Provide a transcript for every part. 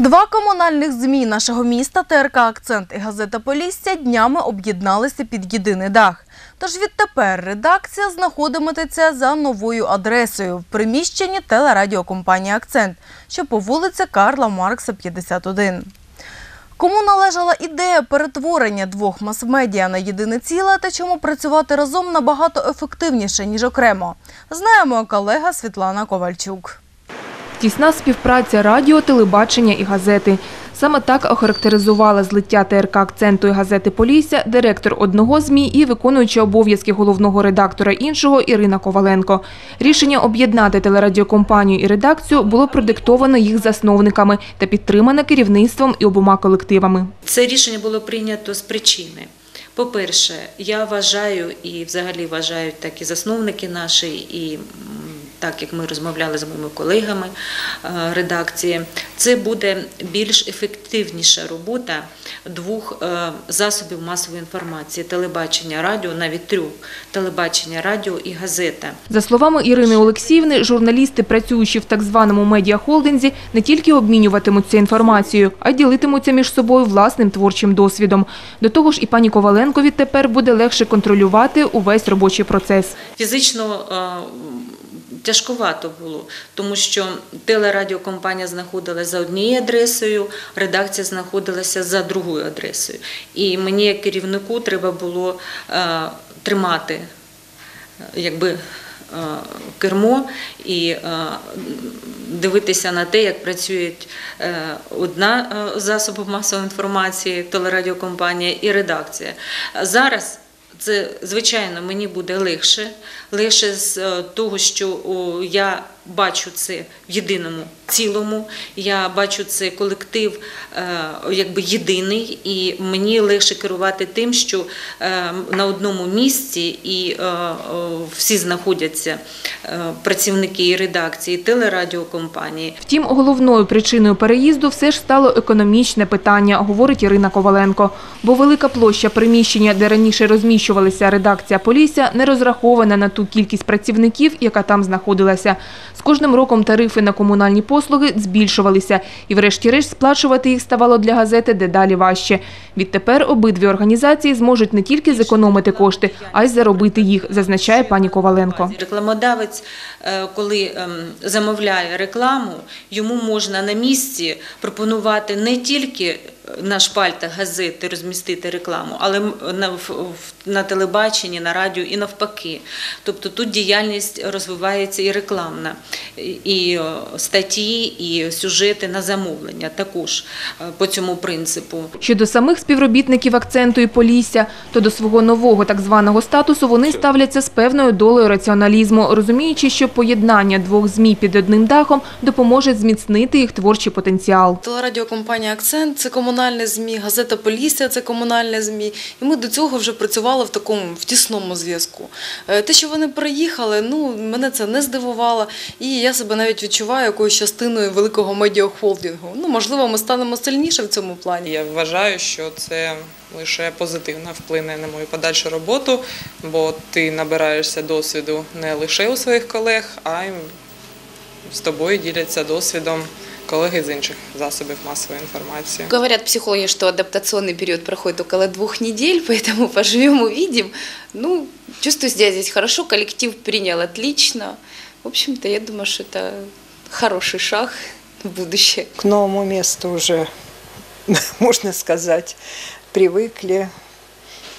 Два комунальних ЗМІ нашого міста ТРК «Акцент» і газета «Полісся» днями об'єдналися під єдиний дах. Тож відтепер редакція знаходитиметься за новою адресою в приміщенні телерадіокомпанії «Акцент», що по вулиці Карла Маркса, 51. Кому належала ідея перетворення двох мас-медіа на єдине ціле та чому працювати разом набагато ефективніше, ніж окремо, знає моя колега Світлана Ковальчук. Тісна співпраця радіо, телебачення і газети. Саме так охарактеризувала злиття ТРК «Акценту» і газети «Полісся» директор одного ЗМІ і виконуюча обов'язки головного редактора іншого Ірина Коваленко. Рішення об'єднати телерадіокомпанію і редакцію було продиктовано їх засновниками та підтримане керівництвом і обома колективами. Це рішення було прийнято з причини. По-перше, я вважаю і взагалі вважають так і засновники наші, і так як ми розмовляли з моїми колегами е, редакції, це буде більш ефективніша робота двох е, засобів масової інформації телебачення, радіо, навіть трьох телебачення, радіо і газета. За словами Ірини Олексіївни, журналісти, працюючи в так званому медіахолдинзі, не тільки обмінюватимуться інформацією, а й ділитимуться між собою власним творчим досвідом. До того ж, і пані Коваленко відтепер буде легше контролювати увесь робочий процес. Фізично тяжковато було, тому що телерадіокомпанія знаходилася за однією адресою, редакція знаходилася за другою адресою. І мені, як керівнику, треба було е, тримати е, якби, е, кермо і дивитися на те, як працює одна засоби масової інформації, телерадіокомпанія і редакція. Зараз це, звичайно, мені буде легше. Легше з е, того, що я бачу це в єдиному цілому, я бачу це колектив е, якби єдиний, і мені легше керувати тим, що е, на одному місці і е, всі знаходяться працівники і редакції, і телерадіокомпанії. Втім, головною причиною переїзду все ж стало економічне питання, говорить Ірина Коваленко. Бо велика площа приміщення, де раніше розміщувалася редакція Полісся, не розрахована на ту кількість працівників, яка там знаходилася. З кожним роком тарифи на комунальні послуги збільшувалися, і врешті-решт сплачувати їх ставало для газети дедалі важче. Відтепер обидві організації зможуть не тільки зекономити кошти, а й заробити їх, зазначає пані Коваленко. Рекламодавець, е, коли ем, замовляє рекламу, йому можна на місці пропонувати не тільки на шпальтах газети розмістити рекламу, але на, на телебаченні, на радіо і навпаки. Тобто тут діяльність розвивається і рекламна, і- статті, і сюжети на замовлення також е, по цьому принципу. Щодо самих співробітників акценту і Полісся, то до свого нового так званого статусу вони ставляться з певною долею раціоналізму, розуміючи, що поєднання двох ЗМІ під одним дахом допоможе зміцнити їх творчий потенціал. Телерадіокомпанія «Акцент» – це комунальне ЗМІ, газета «Полісся» – це комунальне ЗМІ. І ми до цього вже працювали в такому в тісному зв'язку. Е, Те, що вони приїхали, ну, мене це не здивувало. І я себе навіть відчуваю якоюсь частиною великого медіахолдингу. Ну, можливо, ми станемо сильніше в цьому плані. Я вважаю, що це лише позитивно вплине на мою подальшу роботу, бо ти набираєшся досвіду не лише у своїх колег, а й з тобою діляться досвідом колеги з інших засобів масової інформації. Говорят психологи, что адаптационный период проходит около двух недель, поэтому поживем увидим. Ну, чувствую себя здесь хорошо, коллектив принял отлично. В общем-то, я думаю, что это хороший шаг в будущее. к новому месту уже, можно сказать, привыкли.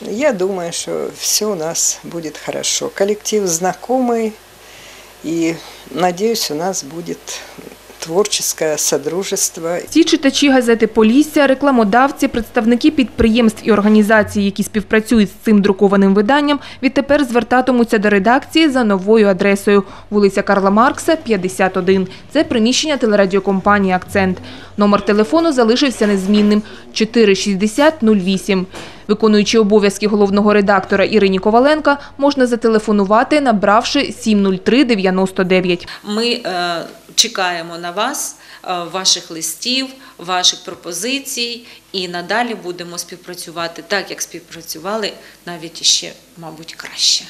Я думаю, что все у нас будет хорошо. Коллектив знакомый, и надеюсь, у нас будет творческое содружество. Ці читачі газети Полісся, рекламодавці, представники підприємств і організацій, які співпрацюють з цим друкованим виданням, відтепер звертатимуться до редакції за новою адресою вулиця Карла Маркса, 51. Це приміщення телерадіокомпанії Акцент. Номер телефону залишився незмінним 46008. Виконуючи обов'язки головного редактора Ірині Коваленка, можна зателефонувати, набравши 70399. Ми е, чекаємо на вас, е, ваших листів, ваших пропозицій, і надалі будемо співпрацювати так, як співпрацювали, навіть ще, мабуть, краще.